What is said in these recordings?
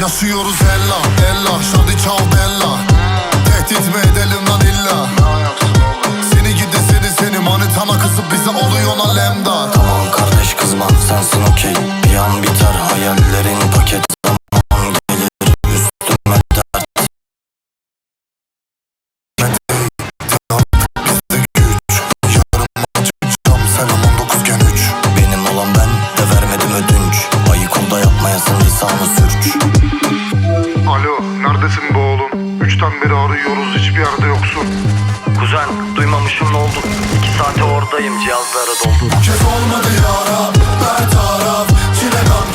Yaşıyoruz ella ella. Şadi çal bella. Tehdit mi edelim lisanı sürç Alo, neredesin be oğlum? Üçten beri arıyoruz, hiçbir yerde yoksun. Kuzen duymamışım ne oldu İki saate oradayım cihazları doldu Kez olmadı yara Bertaraf Çile gam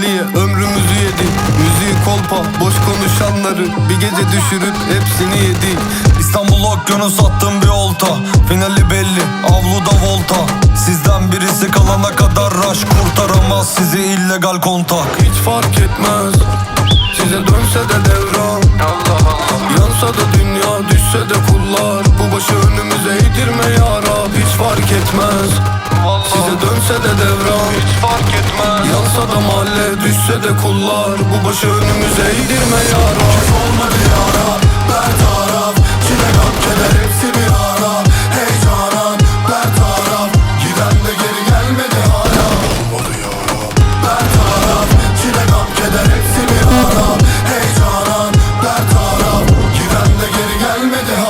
Adliye ömrümüzü yedi. Müziği kolpa boş konuşanları Bir gece düşürüp hepsini yedi. İstanbul okyanus attım bir olta. Finali belli avluda volta. Sizden birisi kalana kadar raş Kurtaramaz sizi illegal kontak. Hiç fark etmez Size dönse de devran. Allah Allah Yansa da dünya düşse de kullar. Bu başı önümüze eğdirme yara Hiç fark etmez Size dönse de devran. Hiç fark etmez Yansa da mahalle düşse de kullar. Bu başı önümüze eğdirme yara Olmadı yara Bertaraf. Çile gam keder hepsi bir ara. Heyecanan Bertaraf. Giden de geri gelmedi hala. Olmadı yara Bertaraf. Çile gam keder hepsi bir ara. Heyecanan Bertaraf. Giden de geri gelmedi hala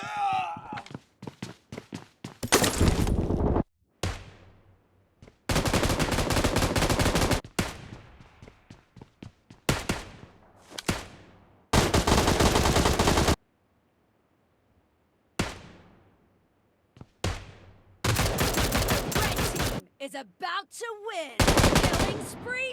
Is about to win! Killing spree